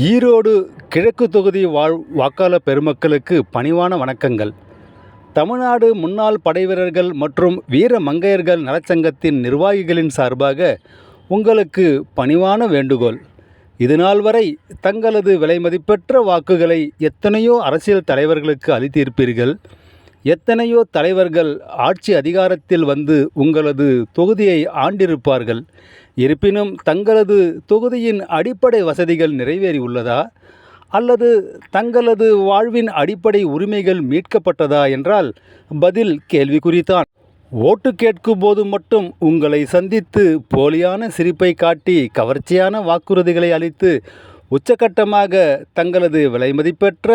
ஈரோடு கிழக்கு தொகுதி வாழ் வாக்காளர் பெருமக்களுக்கு பணிவான வணக்கங்கள். தமிழ்நாடு முன்னாள் படைவீரர்கள் மற்றும் வீர மங்கையர்கள் நலச்சங்கத்தின் நிர்வாகிகளின் சார்பாக உங்களுக்கு பணிவான வேண்டுகோள். இதுநாள் வரை தங்களது விலைமதிப்பெற்ற வாக்குகளை எத்தனையோ அரசியல் தலைவர்களுக்கு அளித்திருப்பீர்கள். எத்தனையோ தலைவர்கள் ஆட்சி அதிகாரத்தில் வந்து உங்களது தொகுதியை ஆண்டிருப்பார்கள். இருப்பினும் தங்களது தொகுதியின் அடிப்படை வசதிகள் நிறைவேறியுள்ளதா அல்லது தங்களது வாழ்வின் அடிப்படை உரிமைகள் மீட்கப்பட்டதா என்றால் பதில் கேள்விக்குறித்தான் ஓட்டு கேட்கும் போது மட்டும் உங்களை சந்தித்து போலியான சிரிப்பை காட்டி கவர்ச்சியான வாக்குறுதிகளை அளித்து உச்சக்கட்டமாக தங்களது விலைமதிப்பெற்ற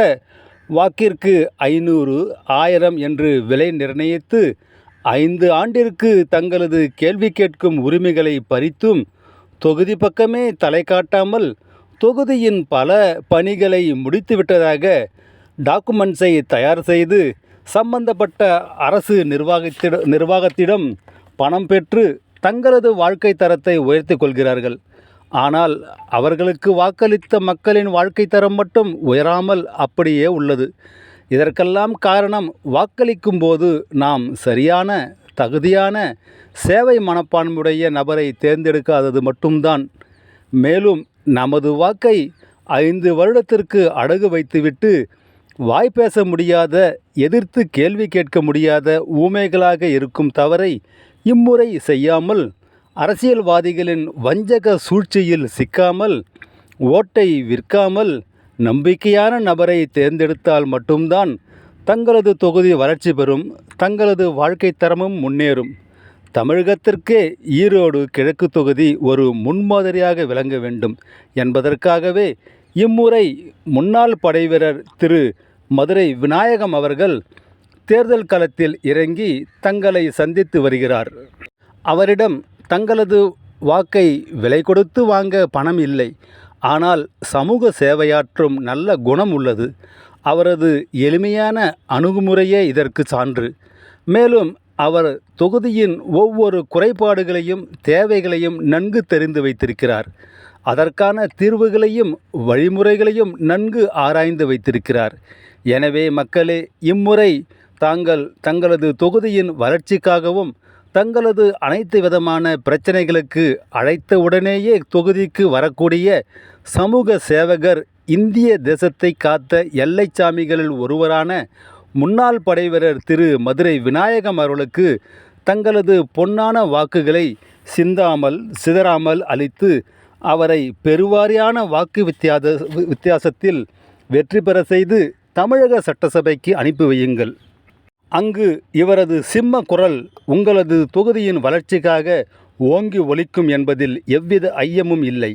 வாக்கிற்கு ஐநூறு ஆயிரம் என்று விலை நிர்ணயித்து ஐந்து ஆண்டிற்கு தங்களது கேள்வி கேட்கும் உரிமைகளை பறித்தும் தொகுதி பக்கமே தலை காட்டாமல் தொகுதியின் பல பணிகளை முடித்துவிட்டதாக டாக்குமெண்ட்ஸை தயார் செய்து சம்பந்தப்பட்ட அரசு நிர்வாகத்திட நிர்வாகத்திடம் பணம் பெற்று தங்களது வாழ்க்கை தரத்தை உயர்த்தி கொள்கிறார்கள். ஆனால் அவர்களுக்கு வாக்களித்த மக்களின் வாழ்க்கை தரம் மட்டும் உயராமல் அப்படியே உள்ளது. இதற்கெல்லாம் காரணம் வாக்களிக்கும் போது நாம் சரியான தகுதியான சேவை மனப்பான்மையுடைய நபரை தேர்ந்தெடுக்காதது மட்டும்தான். மேலும் நமது வாக்கை ஐந்து வருடத்திற்கு அடகு வைத்துவிட்டு வாய் பேச முடியாத எதிர்த்து கேள்வி கேட்க முடியாத ஊமைகளாக இருக்கும் தவறை இம்முறை செய்யாமல் அரசியல்வாதிகளின் வஞ்சக சூழ்ச்சியில் சிக்காமல் ஓட்டை விற்காமல் நம்பிக்கையான நபரை தேர்ந்தெடுத்தால் மட்டும்தான் தங்களது தொகுதி வளர்ச்சி பெறும் தங்களது வாழ்க்கை தரமும் முன்னேறும். தமிழகத்திற்கே ஈரோடு கிழக்கு தொகுதி ஒரு முன்மாதிரியாக விளங்க வேண்டும் என்பதற்காகவே இம்முறை முன்னாள் படைவீரர் திரு. மதுரை விநாயகம் அவர்கள் தேர்தல் களத்தில் இறங்கி தங்களை சந்தித்து வருகிறார். அவரிடம் தங்களது வாக்கை விலை கொடுத்து வாங்க பணம் இல்லை. ஆனால் சமூக சேவையாற்றும் நல்ல குணம் உள்ளது. அவரது எளிமையான அணுகுமுறையே இதற்கு சான்று. மேலும் அவர் தொகுதியின் ஒவ்வொரு குறைபாடுகளையும் தேவைகளையும் நன்கு தெரிந்து வைத்திருக்கிறார். அதற்கான தீர்வுகளையும் வழிமுறைகளையும் நன்கு ஆராய்ந்து வைத்திருக்கிறார். எனவே மக்களே இம்முறை தாங்கள் தங்களது தொகுதியின் வளர்ச்சிக்காகவும் தங்களது அனைத்து விதமான பிரச்சனைகளுக்கு அழைத்த உடனேயே தொகுதிக்கு வரக்கூடிய சமூக சேவகர் இந்திய தேசத்தை காத்த எல்லை சாமிகளில் ஒருவரான முன்னாள் படைவீரர் திரு மதுரை விநாயகம் அவர்களுக்கு தங்களது பொன்னான வாக்குகளை சிந்தாமல் சிதறாமல் அளித்து அவரை பெருவாரியான வாக்கு வித்தியாச வித்தியாசத்தில் வெற்றி பெற செய்து தமிழக சட்டசபைக்கு அனுப்பி வையுங்கள். அங்கு இவரது சிம்ம குரல் உங்களது தொகுதியின் வளர்ச்சிக்காக ஓங்கி ஒலிக்கும் என்பதில் எவ்வித ஐயமும் இல்லை.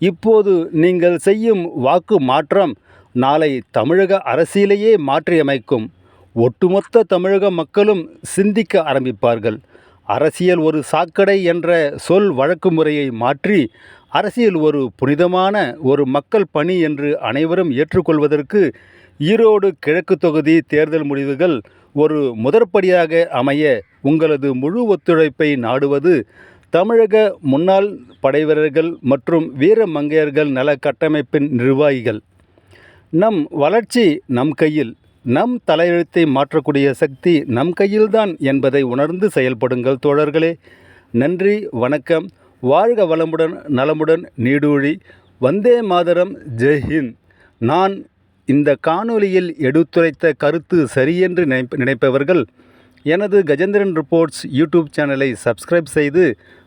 இப்போது நீங்கள் செய்யும் வாக்கு மாற்றம் நாளை தமிழக அரசியலையே மாற்றியமைக்கும். ஒட்டுமொத்த தமிழக மக்களும் சிந்திக்க ஆரம்பிப்பார்கள். அரசியல் ஒரு சாக்கடை என்ற சொல் வழக்கு முறையை மாற்றி அரசியல் ஒரு புனிதமான ஒரு மக்கள் பணி என்று அனைவரும் ஏற்றுக்கொள்வதற்கு ஈரோடு கிழக்கு தொகுதி தேர்தல் முடிவுகள் ஒரு முதற்படியாக அமைய உங்களது முழு ஒத்துழைப்பை நாடுவது தமிழக முன்னாள் படைவீரர்கள் மற்றும் வீர மங்கையர்கள் நல கட்டமைப்பின் நிர்வாகிகள். நம் வளர்ச்சி நம் கையில் நம் தலையெழுத்தை மாற்றக்கூடிய சக்தி நம் கையில்தான் என்பதை உணர்ந்து செயல்படுங்கள் தோழர்களே. நன்றி வணக்கம். வாழ்க வளமுடன் நலமுடன் நீடூழி. வந்தே மாதரம் ஜெய்ஹிந்த் நான் இந்த காணொலியில் எடுத்துரைத்த கருத்து சரியென்று நினைப்ப நினைப்பவர்கள் எனது கஜேந்திரன் ரிப்போர்ட்ஸ் யூடியூப் சேனலை சப்ஸ்கிரைப் செய்து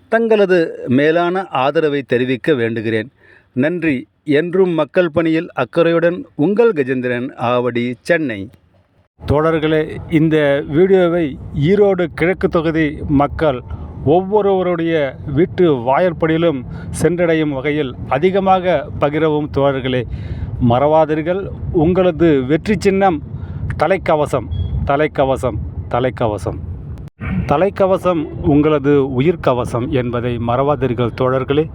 தங்களது மேலான ஆதரவை தெரிவிக்க வேண்டுகிறேன். நன்றி. என்றும் மக்கள் பணியில் அக்கறையுடன் உங்கள் கஜேந்திரன் ஆவடி சென்னை. தோழர்களே இந்த வீடியோவை ஈரோடு கிழக்கு தொகுதி மக்கள் ஒவ்வொருவருடைய வீட்டு வாயற்படியிலும் சென்றடையும் வகையில் அதிகமாக பகிரவும் தோழர்களே. மறவாதீர்கள். உங்களது வெற்றி சின்னம் தலைக்கவசம் தலைக்கவசம் தலைக்கவசம். தலைக்கவசம் உங்களது உயிர்க்கவசம் என்பதை மறவாதீர்கள் தோழர்களே.